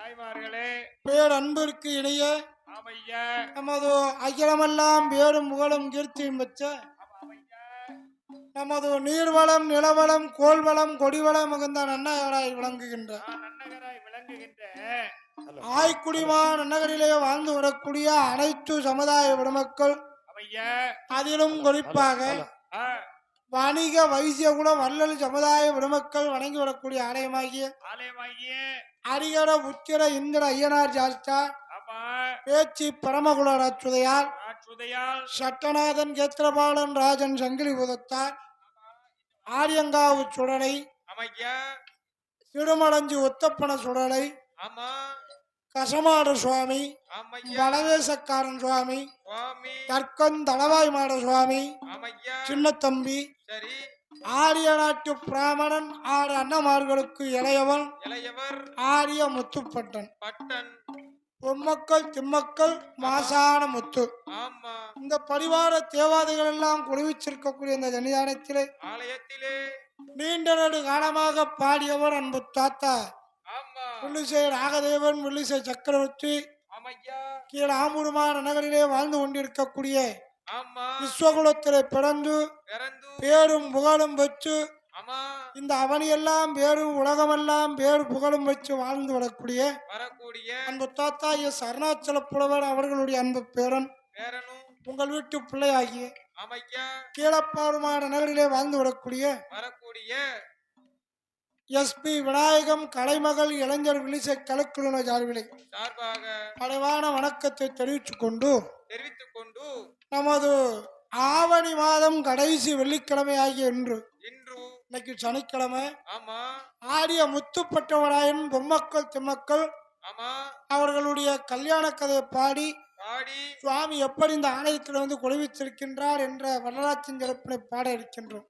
தாய்மார்களே பேரன்பிற்கு இணைய. நமது அகிலமெல்லாம் பேரும் புகழும் கீர்த்தியும் வச்ச நமது நீர்வளம் நிலவளம் கோள்வளம் கொடிவளம் மிகுந்த நன்னகராய் விளங்குகின்ற ஆய்க்குடிமா நன்னகரிலே வாழ்ந்து வரக்கூடிய அனைத்து சமுதாய விடமக்கள் அவையா அதிலும் குறிப்பாக வணிக வைசியகுல வள்ளல் சமுதாய விடமக்கள் வணங்கி வரக்கூடிய ஆலயமாகிய ஆலயமாகிய அரிகர உத்திர இந்திர ஐயனார் சாஸ்தார் ஆமா. பேச்சு பரமகுல ரச்சுதையால் ஆற்றுதையால் சட்டநாதன் கேத்திரபாலன் ராஜன் சங்கிலி புதத்தார் ஆரியங்காவு சுடலை திருமலஞ்சி ஒத்தப்பன சுடலை கசமாட சுவாமி ஆமையா வளவேசக்காரன் சுவாமி தர்க்கன் தளவாய் மாட சுவாமி சின்னத்தம்பி சரி. ஆரிய நாட்டு பிராமணன் ஆறு அண்ணமார்களுக்கு இளையவன் இளையவர் ஆரிய முத்துப்பட்டன். பட்டன். பொம்மக்கள் திம்மக்கள் மாசான முத்து. ஆமா. இந்த பரிவார தேவாதைகள் எல்லாம் குழுவிச்சிருக்கக்கூடிய இந்த சன்னிதானத்திலே ஆலயத்திலே. நீண்ட நெடு காலமாக பாடியவர் அன்பு தாத்தா. வில்லிசை ராகதேவன் வில்லிசை சக்கரவர்த்தி கீழ் ஆம்பூருமான நகரிலே வாழ்ந்து கொண்டிருக்கக்கூடிய விஸ்வகுலத்திலே பிறந்து பேரும் புகழும் வச்சு இந்த அவனியெல்லாம் பேரும் உலகமெல்லாம் பேரு புகழும் வச்சு வாழ்ந்து வரக்கூடிய அன்பு தாத்தா எஸ் அருணாச்சல புலவர் அவர்களுடைய அன்பு பேரன் உங்கள் வீட்டு பிள்ளையாகிய கீழப்பாடுமான நகரிலே வாழ்ந்து வரக்கூடிய வரக்கூடிய எஸ்பி விநாயகம் கலைமகள் இளைஞர் விழிசை கலக்குழுன சார்பாக படைவான வணக்கத்தை தெரிவித்துக் கொண்டு தெரிவித்துக் கொண்டு நமது ஆவணி மாதம் கடைசி வெள்ளிக்கிழமை ஆகிய இன்று. இன்று. இன்னைக்கு சனிக்கிழமை. ஆடிய முத்துப்பட்டவராயன் பொம்மக்கள் திம்மக்கள். அவர்களுடைய கல்யாண கதையை பாடி பாடி. சுவாமி எப்படி இந்த ஆலயத்தில் வந்து குழுவித்திருக்கின்றார் என்ற வரலாற்றின் சிறப்பினை பாட இருக்கின்றோம்.